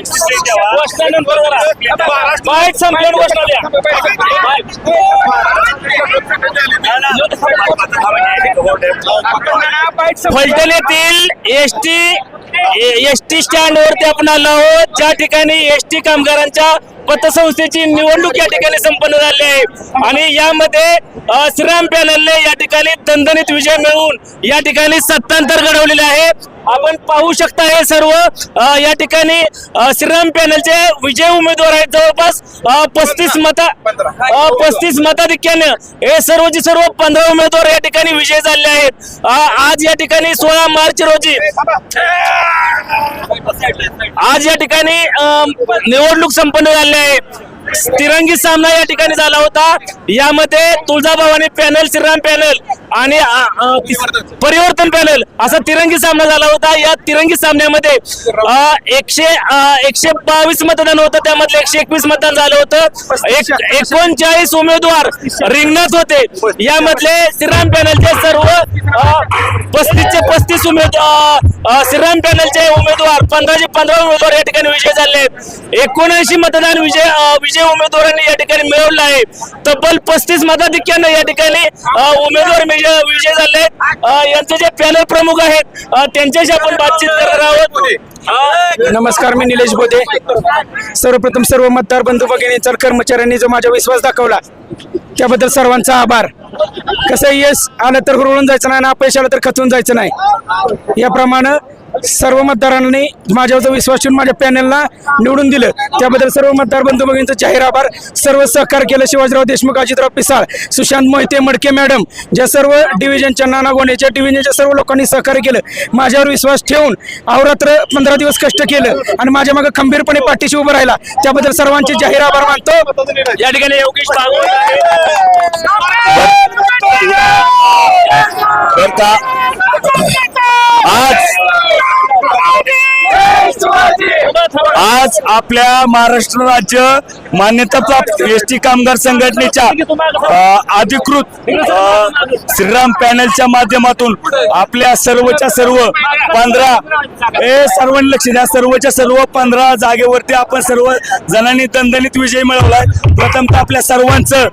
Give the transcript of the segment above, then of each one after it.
घोषणानंतर संपल्यावर घोषणा द्या. फलटण येथील S T S T stand वरती आपण आलो आहोत ज्या ठिकाणी एस टी कामगारांच्या पतसंस्थेची निवडणूक या ठिकाणी संपन्न झाली आहे. आणि यामध्ये श्रीराम पॅनलने या ठिकाणी दणदणीत विजय मिळवून या ठिकाणी सत्तांतर घडवलेले आहे. आपण पाहू शकता हे सर्व या ठिकाणी श्रीराम पॅनलचे विजय उमेदवार आहेत. जवळपास पस्तीस मता पस्तीस मताधिक्याने हे सर्वचे सर्व पंधरा उमेदवार या ठिकाणी विजय झाले आहेत. आज या ठिकाणी सोळा मार्च रोजी आज या ठिकाणी निवडणूक संपन्न झाली आहे तिरंगी सामना या ठिकाणी झाला होता. यामध्ये तुळजाभवानी पॅनल श्रीराम पॅनल आणि परिवर्तन पॅनल. असा तिरंगी सामना झाला होता. या तिरंगी सामन्यामध्ये एकशे एकशे बावीस मतदान होतं. त्यामधले एकशे एकवीस मतदान झालं होतं. एक एकोणचाळीस उमेदवार रिंगणात होते. यामधले श्रीराम पॅनलचे सर्व पस्तीसचे पस्तीस उमेदवार श्रीराम पॅनलचे उमेदवार पंधराशे पंधरा उमेदवार या ठिकाणी विजय झाले आहेत. एकोणऐंशी मतदान विजय विजय उमेदवारांनी या ठिकाणी मिळवलं आहे. तब्बल पस्तीस मताधिक्यानं या ठिकाणी उमेदवार विजय विजय झाले. आहेत यांचे जे पॅनल प्रमुख आहेत त्यांच्याशी आपण बातचीत करणार आहोत. नमस्कार मी निलेश बोधे. सर्वप्रथम सर्व मतदार बंधू भगिनींचा कर्मचाऱ्यांनी जो माझा विश्वास दाखवला त्याबद्दल सर्वांचा आभार. कसं यश आलं तर हुरळून जायचं नाही आणि अपयश आलं तर खचून जायचं नाही. याप्रमाणे सर्व मतदारांनी माझ्यावर विश्वास ठेवून माझ्या पॅनलला निवडून दिलं. त्याबद्दल सर्व मतदार बंधू भगिनींचं जाहीर आभार. सर्व सहकार केलं शिवाजीराव देशमुख अजितराव पिसाळ सुशांत मोहिते मडके मॅडम ज्या सर्व डिव्हिजनच्या नाना गोण्याच्या डिव्हिजनच्या सर्व लोकांनी सहकार्य केलं. माझ्यावर विश्वास ठेवून अवरात्र पंधरा दिवस कष्ट केलं आणि माझ्या मागे खंबीरपणे पाठीशी उभं राहिला. त्याबद्दल सर्वांचे जाहीर आभार मानतो. या ठिकाणी योगेश भागवत बर का आज आज आपल्या महाराष्ट्र राज्य मान्यताप्राप्त एस टी कामगार संघटनेच्या अधिकृत श्रीराम पॅनलच्या माध्यमातून आपल्या सर्वच्या सर्व पंधरा हे सर्वांनी लक्ष द्या. सर्वच्या सर्व पंधरा जागेवरती आपण सर्व जणांनी दणदणीत विजय मिळवलाय. प्रथमतः आपल्या सर्वांचं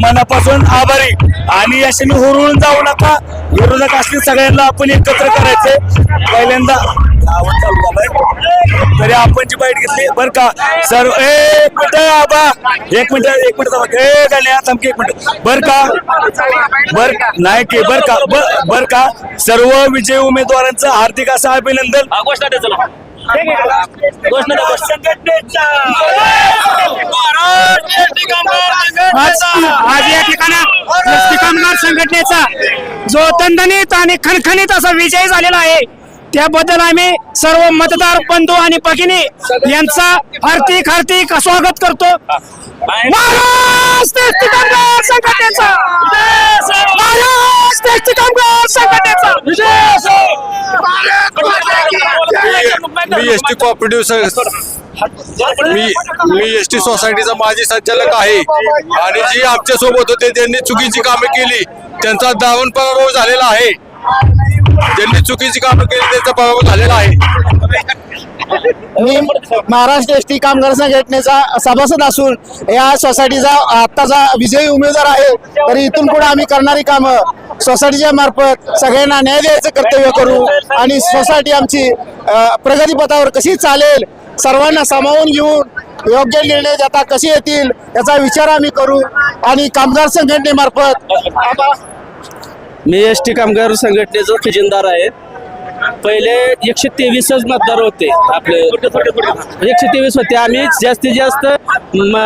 मनापासून आभारी. आणि याच्याने हुरळून जाऊ नका. विरोधक असले सगळ्यांना आपण एकत्र करायचंय. पहिल्यांदा आवाज चालू झालाय. तरी आपण जी बाईट घेतली बर का? सर्व ए, एक मिनिट आबा. एक मिनिट एक मिनिट थांबा. ए गाण्या थांबकी एक मिनिट. बर का? बर नाही की बर का? बर- का? सर्व विजय उमेदवारांचं हार्दिक असं अभिनंदन. घोषणा द्या चला. घोषणा द्या घोषणा. आज आज या ठिकाणी कामगार संघटनेचा जो दणदणीत आणि खणखणीत असा विजय झालेला आहे. त्याबद्दल आम्ही सर्व मतदार बंधू आणि भगिनी यांचा हार्दिक हार्दिक स्वागत करतो. महाराष्ट्र कामगार संघटनेचा. महाराष्ट्र कामगार संघटनेचा. मी एस टी कॉपरेटिव्ह मी मी एस टी सोसायटीचा माजी संचालक आहे. आणि जी आमच्यासोबत होते त्यांनी चुकीची कामे केली. त्यांचा दावण पराभव झालेला आहे. ज्यांनी चुकीची कामं केली त्यांचा पराभव झालेला आहे. मी महाराष्ट्र एस टी कामगार संघटनेचा सभासद असून या सोसायटीचा आत्ताचा विजयी उमेदवार आहे. तरी इथून पुढे आम्ही करणारी कामं सोसायटीच्या मार्फत सगळ्यांना न्याय द्यायचं कर्तव्य करू आणि सोसायटी आमची प्रगतीपथावर कशी चालेल सर्वांना सामावून घेऊन योग्य निर्णय देता कसे येतील याचा विचार आम्ही करू आणि कामगार संघटनेमार्फत मी एस टी कामगार संघटनेचा खजिनदार आहे. पहिले एकशे तेवीसच मतदार होते आपले. एकशे तेवीस होते. आम्ही जास्तीत जास्त म,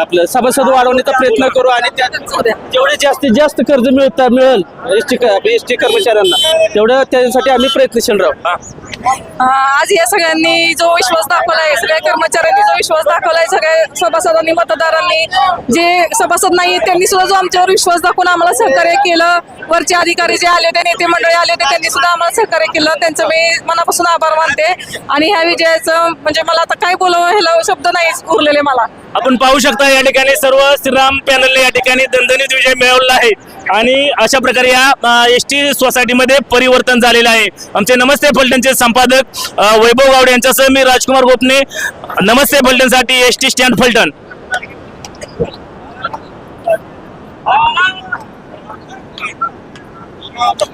आपलं सभासद वाढवण्याचा प्रयत्न करू आणि जेवढे जास्तीत जास्त कर्ज मिळता मिळेल एस टी एस टी कर्मचाऱ्यांना तेवढं त्यासाठी आम्ही प्रयत्नशील राहू. आज या सगळ्यांनी जो विश्वास दाखवलाय सगळ्या कर्मचाऱ्यांनी जो विश्वास दाखवलाय सगळ्या सभासदांनी मतदारांनी जे सभासद नाही त्यांनी सुद्धा जो आमच्यावर विश्वास दाखवून आम्हाला सहकार्य केलं. वरचे अधिकारी जे आले ते नेते मंडळी आले ते त्यांनी सुद्धा आम्हाला सहकार्य केलं त्यांचं मी मनापासून आभार मानते. आणि ह्या विजयाचं म्हणजे मला आता काय बोलावं ह्याला शब्द नाही उरलेले मला. आपण पाहू शकता या ठिकाणी सर्व श्रीराम पॅनलने या ठिकाणी दणदणीत विजय मिळवला आहे. आणि अशा प्रकारे या एस टी सोसायटीमध्ये परिवर्तन झालेलं आहे. आमचे नमस्ते फलटणचे संपादक वैभव गावडे यांच्यासह मी राजकुमार गोपने. नमस्ते फलटणसाठी S T stand Phaltan. Oh,